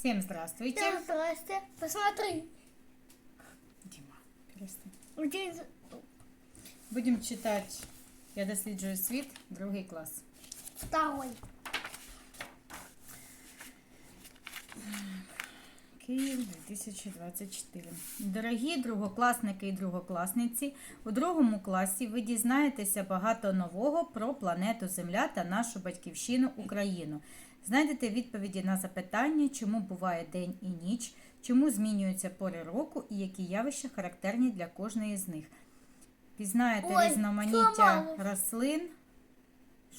Всем здравствуйте. Всем здрасте. Посмотри. Дима, перестань. Где... Будемо читати Я досліджую світ, другий клас. Второй. Київ 2024. Дорогі другокласники і другокласниці, у другому класі ви дізнаєтеся багато нового про планету Земля та нашу батьківщину Україну. Знайдете відповіді на запитання, чому буває день і ніч, чому змінюються пори року і які явища характерні для кожної з них. Пізнаєте Ой, різноманіття сломалось. рослин.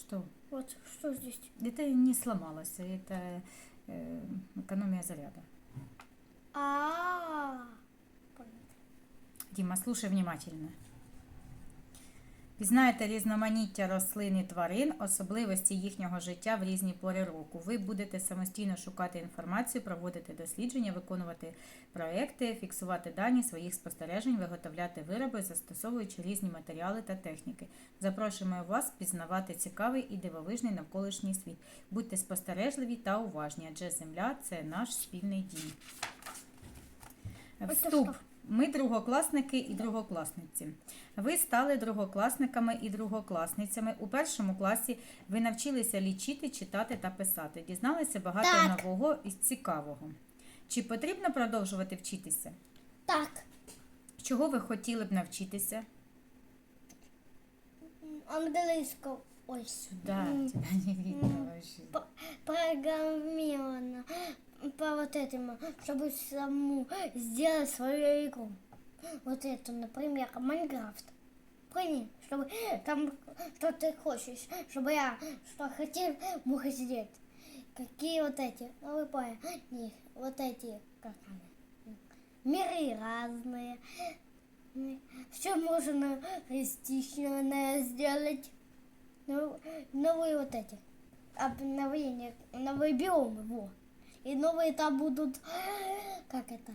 Що? Вот что здесь? Это не сломалось, это э, экономия заряда. А. Понятно. Діма, слушай внимательно. Пізнаєте різноманіття рослин і тварин, особливості їхнього життя в різні пори року. Ви будете самостійно шукати інформацію, проводити дослідження, виконувати проекти, фіксувати дані своїх спостережень, виготовляти вироби, застосовуючи різні матеріали та техніки. Запрошуємо вас пізнавати цікавий і дивовижний навколишній світ. Будьте спостережливі та уважні, адже Земля це наш спільний дім. Вступ. Ми другокласники і другокласниці. Ви стали другокласниками і другокласницями. У першому класі ви навчилися лічити, читати та писати. Дізналися багато Так. нового і цікавого. Чи потрібно продовжувати вчитися? Так. Чого ви хотіли б навчитися? Английского. Ой. Да, М, По вот этому, чтобы саму сделать свою игру. Вот эту, например, Майнкрафт. Поняли? Чтобы там, что ты хочешь, чтобы я что хотел, мог сделать. Какие вот эти, ну вы поняли, вот эти, как они, миры разные. Все можно реалистично сделать. Ну, новые вот эти обновления, новые биомы, во. И новые там будут, как это,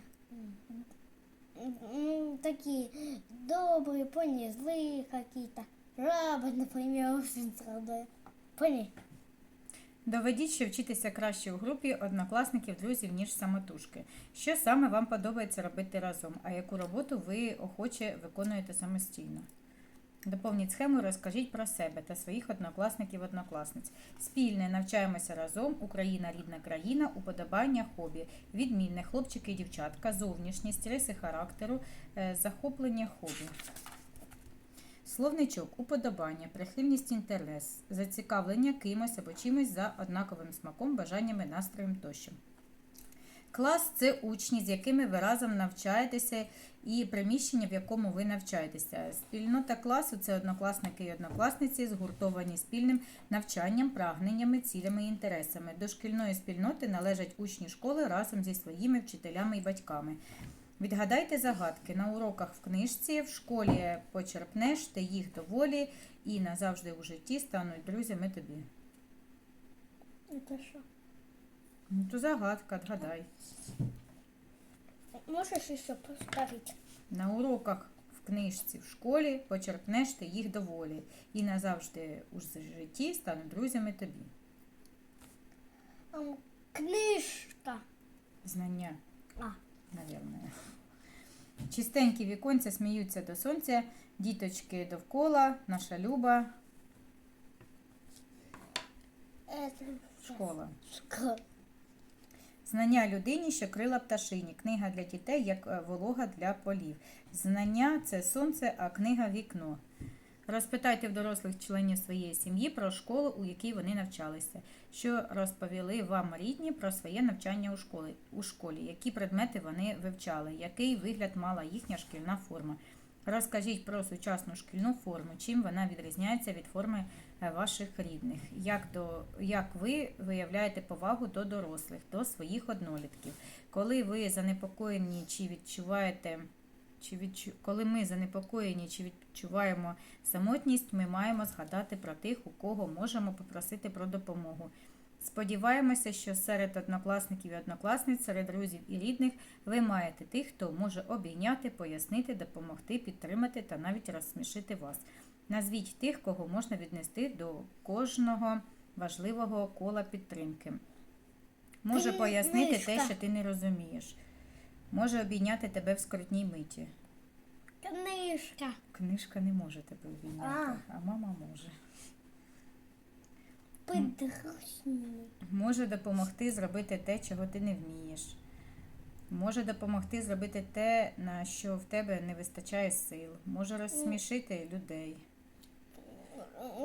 М, такие добрые, поняли, злые какие-то. Жабы, например, очень страдают. Поняли? Доведіть, що вчитися краще у групі однокласників, друзів, ніж самотужки. Що саме вам подобається робити разом, а яку роботу ви охоче виконуєте самостійно? Доповніть схему, розкажіть про себе та своїх однокласників однокласниць. Спільне навчаємося разом. Україна рідна країна, уподобання, хобі, відмінне, хлопчики і дівчатка, зовнішність, риси характеру, е, захоплення хобі. Словничок, уподобання, прихильність інтерес, зацікавлення кимось або чимось за однаковим смаком, бажаннями, настроєм тощо. Клас це учні, з якими ви разом навчаєтеся, і приміщення, в якому ви навчаєтеся. Спільнота класу це однокласники і однокласниці, згуртовані спільним навчанням, прагненнями, цілями і інтересами. До шкільної спільноти належать учні школи разом зі своїми вчителями і батьками. Відгадайте загадки на уроках в книжці, в школі почерпнеш, ти їх доволі і назавжди у житті стануть друзями тобі. Это что? Ну, то загадка, отгадай. Можешь еще повторить? На уроках в книжці в школі почерпнеш ти їх доволі і назавжди у житті стануть друзями тобі. Книжка. Знання, А. наверное. Чистенькі віконця сміються до сонця, діточки довкола, наша люба школа. школа. Знання людині, що крила пташині. Книга для дітей, як е, волога для полів. Знання це сонце, а книга вікно. Розпитайте в дорослих членів своєї сім'ї про школу, у якій вони навчалися, що розповіли вам рідні про своє навчання у школі, у школі, які предмети вони вивчали, який вигляд мала їхня шкільна форма. Розкажіть про сучасну шкільну форму, чим вона відрізняється від форми ваших рідних, як, до, як ви виявляєте повагу до дорослих, до своїх однолітків. Коли ви занепокоєні чи відчуваєте, чи відчу, коли ми занепокоєні чи відчуваємо самотність, ми маємо згадати про тих, у кого можемо попросити про допомогу. Сподіваємося, що серед однокласників і однокласниць, серед друзів і рідних ви маєте тих, хто може обійняти, пояснити, допомогти, підтримати та навіть розсмішити вас. Назвіть тих, кого можна віднести до кожного важливого кола підтримки. Може Кни- пояснити те, що ти не розумієш. Може обійняти тебе в скрутній миті. Книжка. Книжка не може тебе обійняти, а мама може. Подручні. Може допомогти зробити те, чого ти не вмієш. Може допомогти зробити те, на що в тебе не вистачає сил. Може розсмішити людей.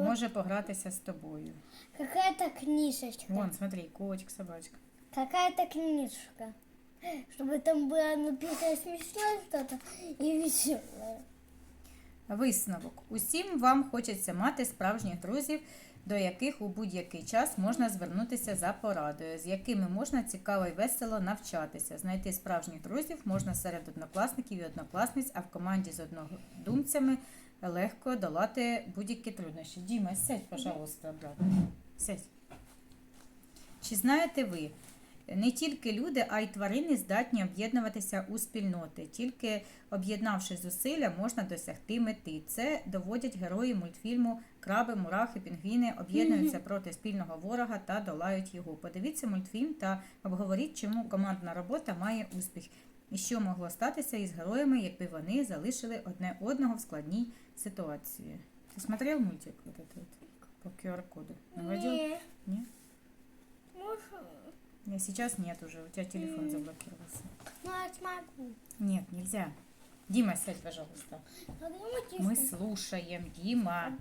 Може погратися з тобою. Какая-то книжечка. Вон, смотри, котик, собачка. Какая-то книжка. Чтобы там было написано смешное что-то и веселое. Висновок. Усім вам хочеться мати справжніх друзів, до яких у будь-який час можна звернутися за порадою, з якими можна цікаво і весело навчатися. Знайти справжніх друзів можна серед однокласників і однокласниць, а в команді з однодумцями легко долати будь-які труднощі. Діма, сядь, пожалуйста, обратно. Сядь. Чи знаєте ви? Не тільки люди, а й тварини здатні об'єднуватися у спільноти. Тільки об'єднавши зусилля, можна досягти мети. Це доводять герої мультфільму Краби, мурахи, пінгвіни об'єднуються проти спільного ворога та долають його. Подивіться мультфільм та обговоріть, чому командна робота має успіх. І що могло статися із героями, якби вони залишили одне одного в складній ситуації. Ти смотрел мультик вот этот вот по QR-коду? Наводил? Не. Нет? Может, Не, сейчас нет уже, у тебя телефон заблокировался. ну я смогу. Нет, нельзя. Дима, сядь, пожалуйста. А? Мы слушаем, Дима.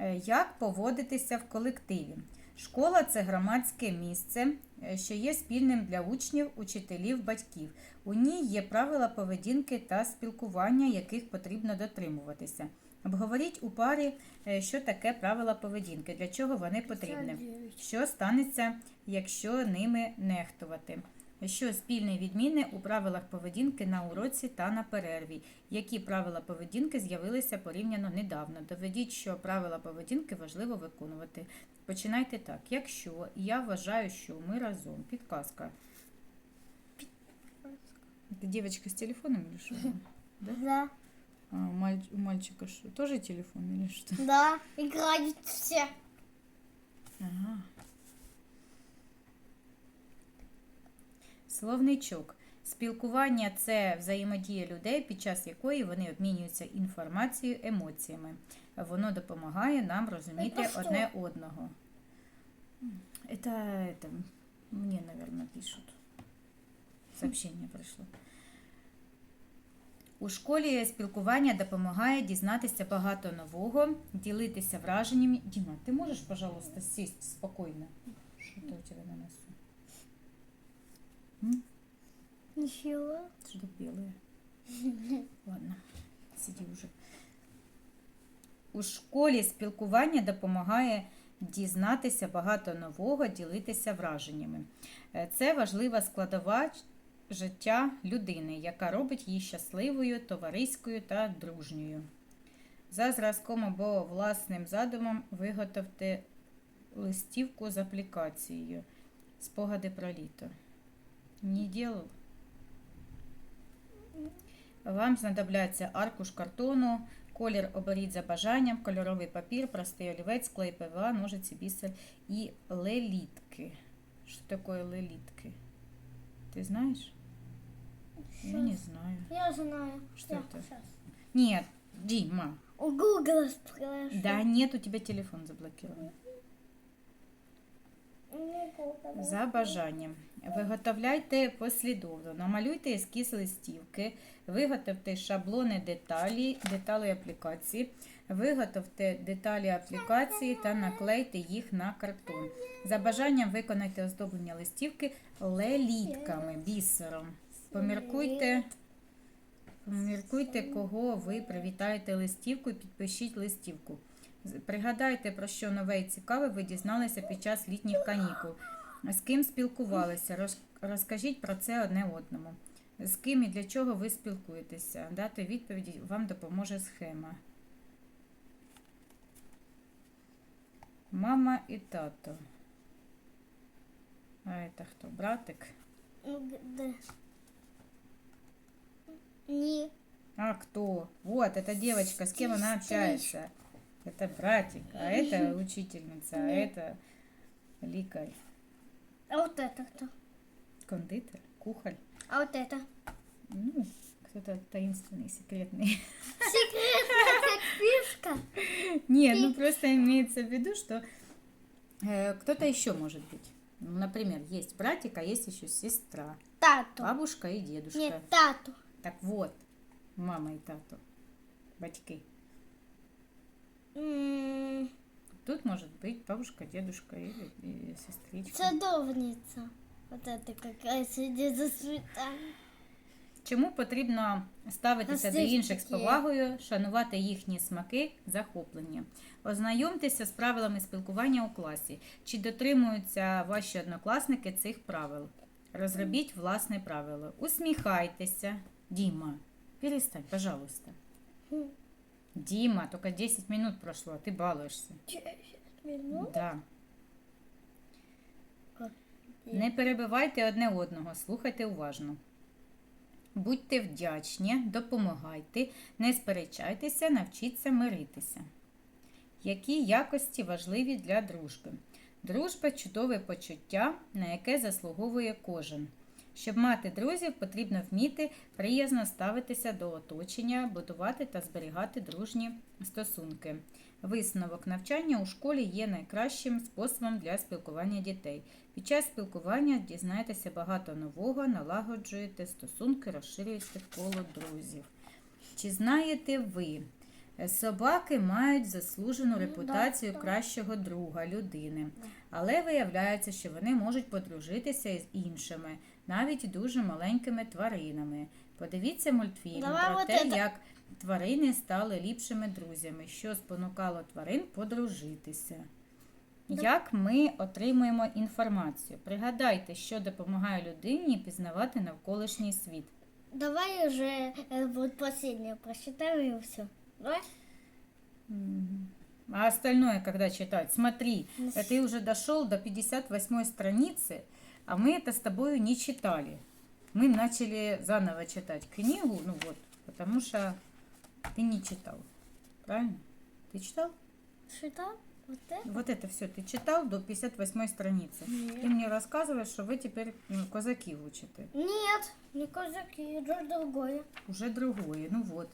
Е, Як поводитися в колективі? Школа це громадське місце, е, що є спільним для учнів, учителів, батьків. У ній є правила поведінки та спілкування, яких потрібно дотримуватися. Обговоріть у парі, е, що таке правила поведінки, для чого вони потрібні. Що станеться, якщо ними нехтувати? Що спільне відмінне у правилах поведінки на уроці та на перерві? Які правила поведінки з'явилися порівняно недавно? Доведіть, що правила поведінки важливо виконувати. Починайте так. Якщо я вважаю, що ми разом. Підказка. Это девочка с телефоном или что? Да? Да. А, у маль- у мальчика что? Тоже телефон или что? Да, играют все. Ага. Словничок. Спілкування це взаємодія людей, під час якої вони обмінюються інформацією, емоціями. Воно допомагає нам розуміти одне одного. Это, это мне, наверное, пишут. Сообщение пришло. У школі спілкування допомагає дізнатися багато нового, ділитися враженнями. Діма, ти можеш, пожалуйста, сесть спокійно? Що то у тебе на носу? М? Ничего. Что белое? Ладно, сиди уже. У школі спілкування допомагає дізнатися багато нового, ділитися враженнями. Е, Це важлива складова життя людини, яка робить її щасливою, товариською та дружньою. За зразком або власним задумом виготовте листівку з аплікацією. Спогади про літо. Не ділав? Вам знадобляться аркуш картону, колір оберіть за бажанням, кольоровий папір, простий олівець, клей ПВА, ножиці, бісер і лелітки. Що таке лелітки? Ти знаєш? Я не знаю. Я знаю. Что Я это? щас. Нет, Дима. У Гугла спрашиваю. Да нет, у тебя телефон заблокирован. За бажанням. Виготовляйте послідовно. Намалюйте ескіз листівки, виготовте шаблони деталі, деталі аплікації, виготовте деталі аплікації та наклейте їх на картон. За бажанням виконайте оздоблення листівки лелітками, бісером. Поміркуйте, поміркуйте, кого ви привітаєте листівку і підпишіть листівку. З- Пригадайте, про що нове і цікаве ви дізналися під час літніх канікул. З ким спілкувалися? Розкажіть про це одне одному. З ким і для чого ви спілкуєтеся? Дати відповіді вам допоможе схема. Мама і тато. А це хто? Братик? Да. Не. А кто? Вот, эта девочка, с кем она общается. Это братик, а это учительница, а это лікар, А вот это кто? кондитер, кухар. А вот это? Ну, кто-то таинственный, секретный. Секретная как фишка. Не, ну просто имеется в виду, что э, кто-то еще может быть. Ну, Например, есть братик, а есть еще сестра, Тату. бабушка и дедушка. Нет, тату. Так вот, мама и тату, батьки. Тут может быть бабушка, дедушка или, или сестричка. Садовница. Вот это какая сидит за цветами. Чому потрібно ставитися до інших з повагою, шанувати їхні смаки, захоплення? Ознайомтеся з правилами спілкування у класі. Чи дотримуються ваші однокласники цих правил? Розробіть власне правило. Усміхайтеся. Діма, перестань, пожалуйста. Дима, только 10 минут прошло, а ты балуешься. Минут? Да. Не перебивайте одне одного, слухайте уважно. Будьте вдячні, допомагайте, не сперечайтеся, навчіться миритися. Які якості важливі для дружби? Дружба чудове почуття, на яке заслуговує кожен. Щоб мати друзів, потрібно вміти приязно ставитися до оточення, будувати та зберігати дружні стосунки. Висновок навчання у школі є найкращим способом для спілкування дітей. Під час спілкування дізнаєтеся багато нового, налагоджуєте стосунки, розширюєте коло друзів. Чи знаєте ви? Собаки мають заслужену Ну, репутацію кращого друга людини, але виявляється, що вони можуть подружитися із іншими, навіть дуже маленькими тваринами. Подивіться мультфільм Давай про вот те, это. як тварини стали ліпшими друзями, що спонукало тварин подружитися. Як ми отримуємо інформацію? Пригадайте, що допомагає людині пізнавати навколишній світ. Давай уже э, вот последнее прочитаем и все. Давай? А остальное, когда читать? Смотри, Ну, э, ты уже дошел до 58 страницы, А мы это с тобой не читали. Мы начали заново читать книгу, ну вот, потому что ты не читал. Правильно? Ты читал? Читал? Вот это? Вот это все ты читал до 58 страницы. Нет. Ты мне рассказываешь, что вы теперь м, казаки учите. Нет, не казаки, это другое. Уже другое, ну вот.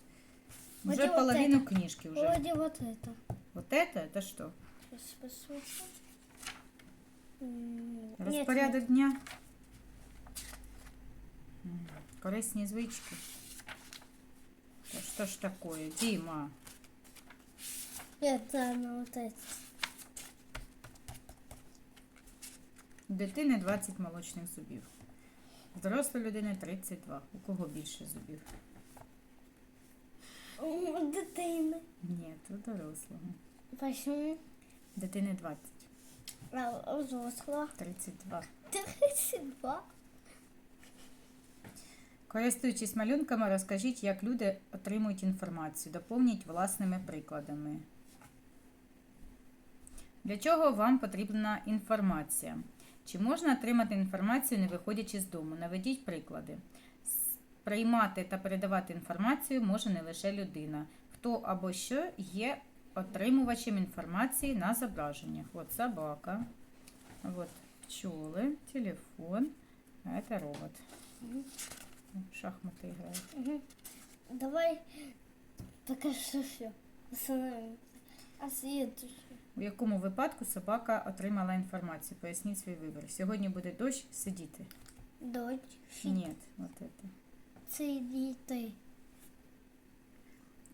Вот Уже вот половину книжки уже. Вроде вот это. Вот это, это что? Сейчас посмотрим. М, нет, Розпорядок дня. Корисні звички. Та що ж такое, Діма? Это на вот. Дитини 20 молочних зубів. Дорослої людини 32. У кого більше зубів? У дитини. Ні, у дорослого. Почему? Дитини 20, А у взрослого? 32. 32. Користуючись малюнками, розкажіть, як люди отримують інформацію. Доповніть власними прикладами. Для чого вам потрібна інформація? Чи можна отримати інформацію, не виходячи з дому? Наведіть приклади. Приймати та передавати інформацію може не лише людина. Хто або що є отримувачем інформації на зображеннях. От собака, от пчоли, телефон, а це робот. В шахматы играет. Мгм. Давай пока что все. А? У якому випадку собака отримала інформацію? Поясніть свій вибір. Сьогодні буде дощ, сидіти. Дочь. Ні, от це. Це діти.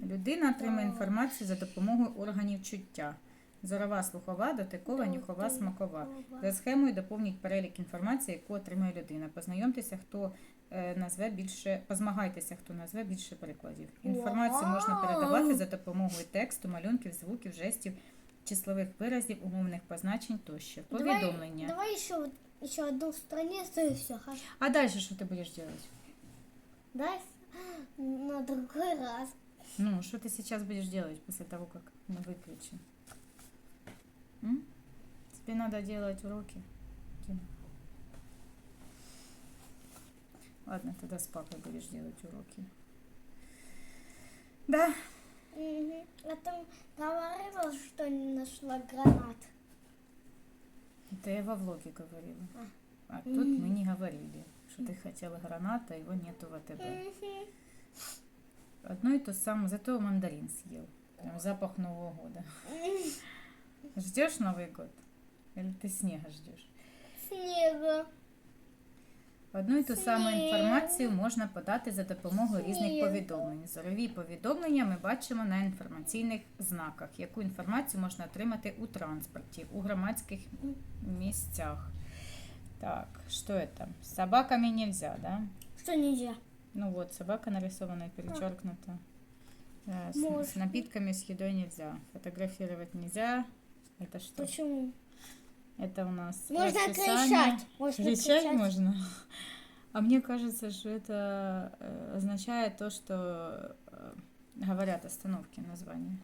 Людина отримує інформацію за допомогою органів чуття. Зорова, слухова, дотикова, нюхова, смакова. За схемою доповніть перелік інформації, яку отримує людина. Познайомтеся, хто е, назве більше, позмагайтеся, хто назве більше прикладів. Інформацію можна передавати за допомогою тексту, малюнків, звуків, жестів, числових виразів, умовних позначень тощо. Повідомлення. Давай, давай вот, еще одну страницу и все. А дальше что ты будешь делать? Дай на другой раз. Ну, что ты сейчас будешь делать после того, как мы выключим? М? Тебе надо делать уроки. Тима. Ладно, тогда с папой будешь делать уроки. Да, Мгм. А там говорила, что не нашла гранат. Это я во влоге говорила. А тут Мгм. мы не говорили, что ты хотела граната, его нету в АТБ. Мгм. Одно и то самое, зато мандарин съел. Прям запах Нового года. Ждешь Новый год? Или ты снега ждешь? Снега. Одну і ту саму Снег. інформацію можна подати за допомогою різних Снег. повідомлень. Зорові повідомлення ми бачимо на інформаційних знаках, яку інформацію можна отримати у транспорті, у громадських місцях. Так, что это? С собаками нельзя, да? Что нельзя? Ну вот, собака нарисована и перечеркнута. Э, С, с напитками, с едой нельзя. Фотографировать нельзя. Это что? Почему? Это у нас Можно расписание. кричать. Можно Кричать кричать. можно. А мне кажется, что это э, означает то, что э, говорят остановки названия.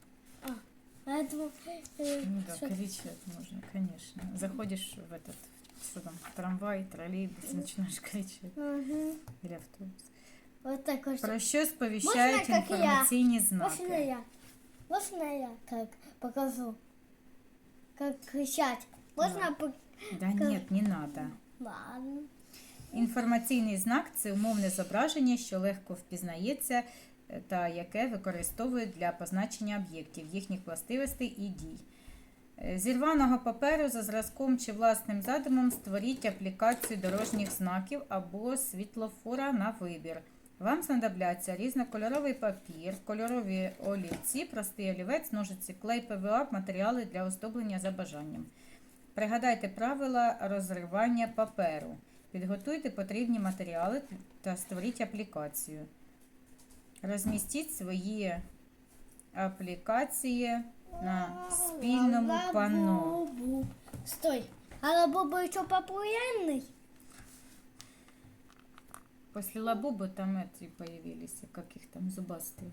Поэтому, э, Ну да, что- кричать можно, конечно. Заходишь в этот, что там, трамвай, троллейбус, начинаешь кричать. Мгм. Или автобус. Вот так. Про що сповіщають Можна, як я? інформаційні Можно знаки? я? Можно я как покажу? Как кричать? Можно Да. по- Да нет, не надо. Ладно. Інформаційний знак це умовне зображення, що легко впізнається е, та яке використовують для позначення об'єктів, їхніх властивостей і дій. Е, Зі рваного паперу за зразком чи власним задумом створіть аплікацію дорожніх знаків або світлофора на вибір. Вам знадобляться різнокольоровий папір, кольорові олівці, простий олівець, ножиці, клей ПВА, матеріали для оздоблення за бажанням. Пригадайте правила розривання паперу. Підготуйте потрібні матеріали та створіть аплікацію. Розмістіть свої аплікації на спільному панно. Стой. А лабуба еще популярный? После лабубы там эти появились, как их там, зубастые.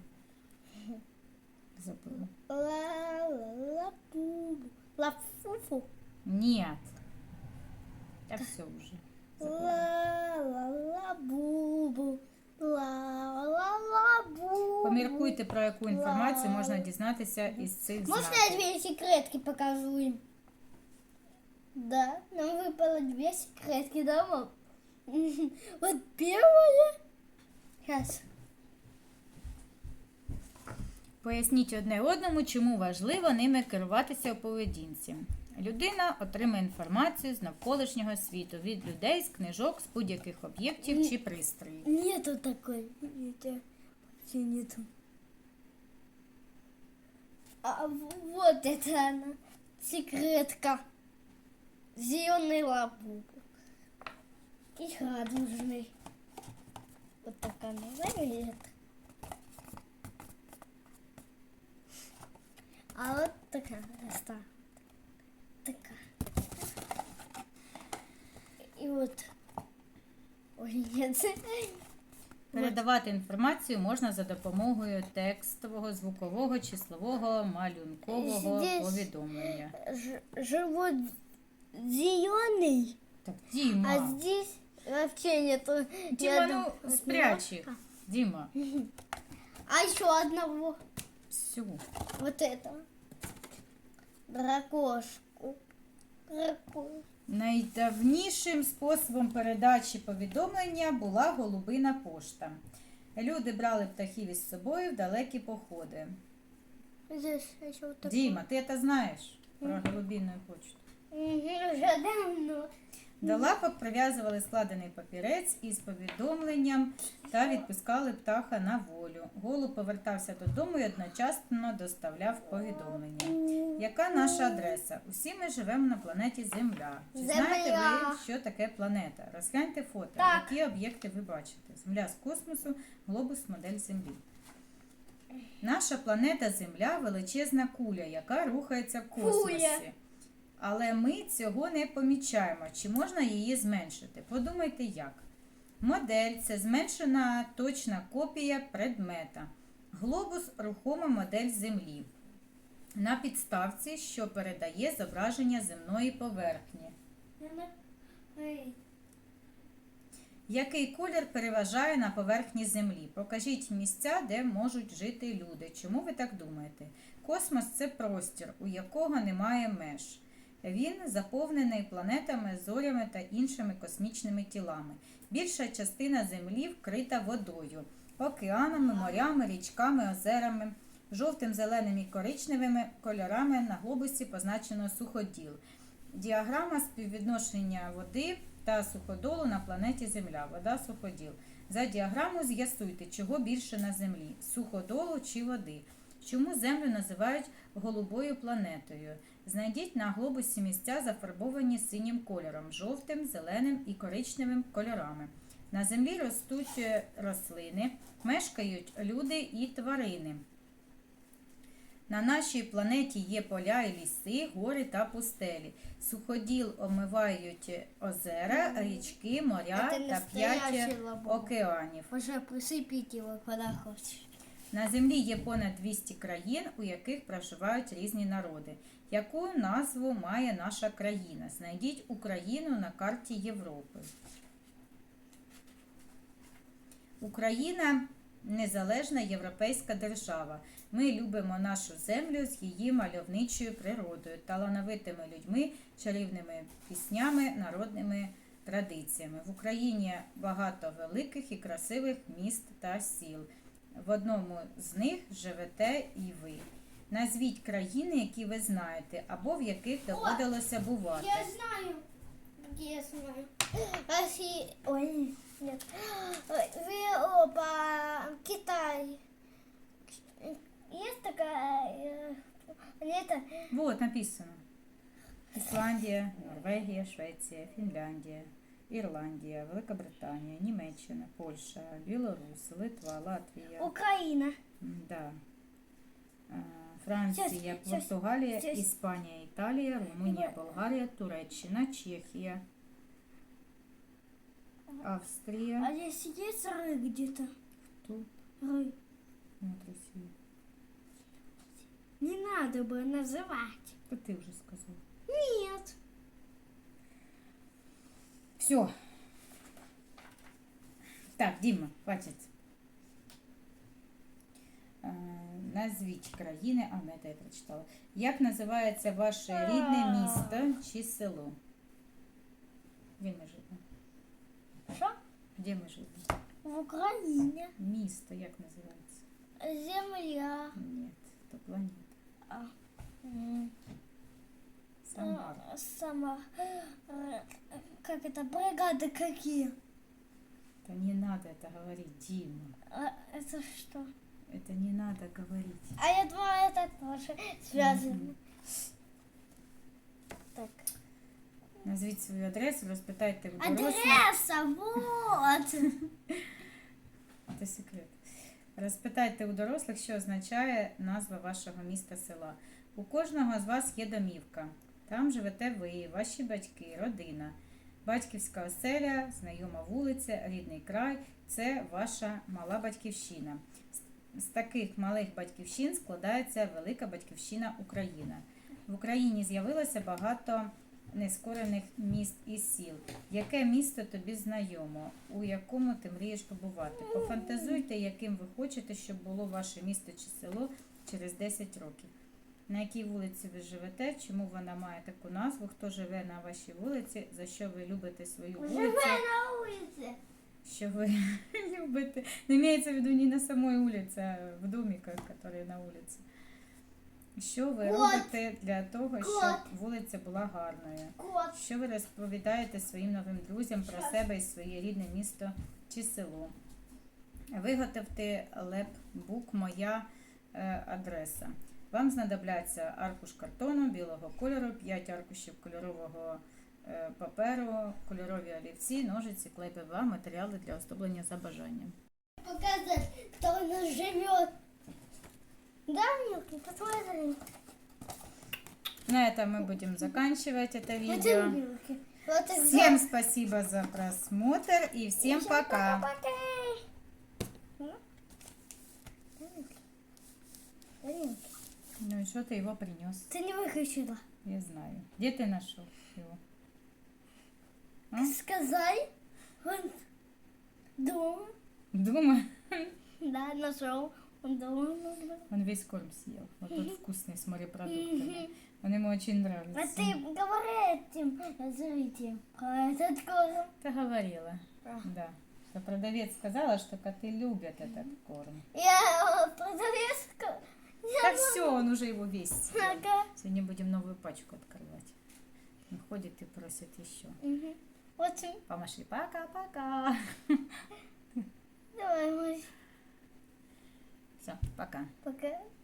Забыла. Ла-ла-лабубу. Лафуфу. Нет. Я все уже. забыла. Ла-ла-лабубу. Ла-ла-лабубу. Поміркуйте, про яку інформацію можна дізнатися із цих Можно я знаків. две секретки покажу им? Да, нам выпало две секретки дома. Вот первая. Сейчас. Поясніть одне одному, чому важливо ними керуватися у поведінці. Людина отримає інформацію з навколишнього світу від людей, з книжок, з будь-яких об'єктів чи пристроїв. Нету такой. Нет, вообще нету. А вот это она. Секретка. Зеленый лабуб. И радужный. Вот так она выглядит. А вот такая раста. Такая. И вот. Ой, нет. Передавати інформацію можна за допомогою текстового, звукового, числового, малюнкового Здесь- повідомлення. Ж- живот зеленый, Так, Діма, а здесь вообще нету. Діма, ну дум- спрячь їх. Діма, А еще одного. всю. Вот этого. Дракошку. Дракошку. Найдавнішим способом передачі повідомлення була голубина пошта. Люди брали птахів із собою в далекі походи. Здесь еще вот такой. Діма, ти це знаєш про голубіну почту? Уже давно. До лапок прив'язували складений папірець із повідомленням та відпускали птаха на волю. Голуб повертався додому і одночасно доставляв повідомлення. Яка наша адреса? Усі ми живемо на планеті Земля. Чи знаєте ви, що таке планета? Розгляньте фото. Так. Які об'єкти ви бачите? Земля з космосу, глобус, модель Землі. Наша планета Земля величезна куля, яка рухається в космосі. Але ми цього не помічаємо. Чи можна її зменшити? Подумайте як. Модель це зменшена точна копія предмета. Глобус рухома модель Землі. На підставці, що передає зображення земної поверхні. Який колір переважає на поверхні Землі? Покажіть місця, де можуть жити люди. Чому ви так думаєте? Космос це простір, у якого немає меж. Він заповнений планетами, зорями та іншими космічними тілами. Більша частина Землі вкрита водою, океанами, морями, річками, озерами, жовтим, зеленим і коричневими кольорами на глобусі позначено суходіл. Діаграма співвідношення води та суходолу на планеті Земля. Вода суходіл. За діаграмою з'ясуйте, чого більше на Землі суходолу чи води. Чому Землю називають голубою планетою? Знайдіть на глобусі місця, зафарбовані синім кольором, жовтим, зеленим і коричневим кольорами. На землі ростуть е, рослини, мешкають люди і тварини. На нашій планеті є поля і ліси, гори та пустелі. Суходіл омивають озера, річки, моря та п'ять океанів. Уже присыпите его куда хочешь. На землі є понад 200 країн, у яких проживають різні народи. Яку назву має наша країна? Знайдіть Україну на карті Європи. Україна незалежна європейська держава. Ми любимо нашу землю з її мальовничою природою, талановитими людьми, чарівними піснями, народними традиціями. В Україні багато великих і красивих міст та сіл. В одному з них живете і ви. Назвіть країни, які ви знаєте, або в яких доводилося бувати. Я знаю. Я знаю? Россия. Ой, нет. Европа, Китай. Есть такая э. Вот написано. Ісландія, Норвегія, Швеція, Фінляндія, Ірландія, Велика Британія, Німеччина, Польща, Білорусь, Литва, Латвія, Украина. м, да. Е, Франція, Щас, щас, Португалія, щас. Іспанія, Італія, Румунія, Болгарія, Туреччина, Чехія, Австрія. А здесь есть ры где-то? Тут Ры. от Росії. Не надо бы называть. Та ти вже сказав. Нет. Все. Так, Діма, хватит. Назвіть країни, а не те я прочитала. Як називається ваше рідне місто чи село? Де ми живемо? Что? Де ми живемо? В Украине. Місто як називається? Земля. Ні, то планета. А, м, Самара. а, Сама. э, Как это? Бригады какие? Та не надо это говорить, Дима. А, это что? Это не надо говорить. А я думала, это тоже связано. Так. Назвіть свою адресу, розпитайте в. Адреса, вот. Це секрет. Розпитайте у дорослих, що означає назва вашого міста села. У кожного з вас є домівка. Там живете ви, ваші батьки, родина. Батьківська оселя, знайома вулиця, рідний край це ваша мала батьківщина. З- таких малих батьківщин складається велика батьківщина Україна. В Україні з'явилося багато нескорених міст і сіл. Яке місто тобі знайомо, у якому ти мрієш побувати? Пофантазуйте, яким ви хочете, щоб було ваше місто чи село через 10 років. На якій вулиці ви живете, чому вона має таку назву, хто живе на вашій вулиці, за що ви любите свою вулицю, Живе на улице. Що ви любите. Не имеется в виду не на самой улице, а в домиках, які на вулиці. Що ви Кот. робите для того, Кот. щоб вулиця була гарною? Кот. Що ви розповідаєте своїм новим друзям про себе і своє рідне місто чи село? Виготовте лепбук Моя е, адреса. Вам знадобляться аркуш картону білого кольору, 5 аркушів кольорового паперу, кольорові олівці, ножиці, клей ПВА, матеріали для оздоблення за бажанням. Показать, кто у нас живет. Да, Милки, посмотри. На этом мы будем заканчивать это Это видео. Милки. Вот и Всем спасибо за просмотр и всем пока. Пока. Милки, Ну и что ты его принес? Ты не выключила. Я знаю. Где ты нашел его? А? Сказай. Он дома. Дома? Да, нашел. Да, ладно. Он весь корм съел. Вот тот вкусный с морепродуктами. Он ему очень А нравится. ты говори этим зрителям про этот корм. Ты говорила. Да. Да. Что продавец сказала, что коты любят этот корм. Я продавец. Так все, он уже его весь. Ага. Сегодня будем новую пачку открывать. Он ходит и просит еще. Мгм. Очень. Помаши, пока-пока. Давай, Маш, Все, пока. пока.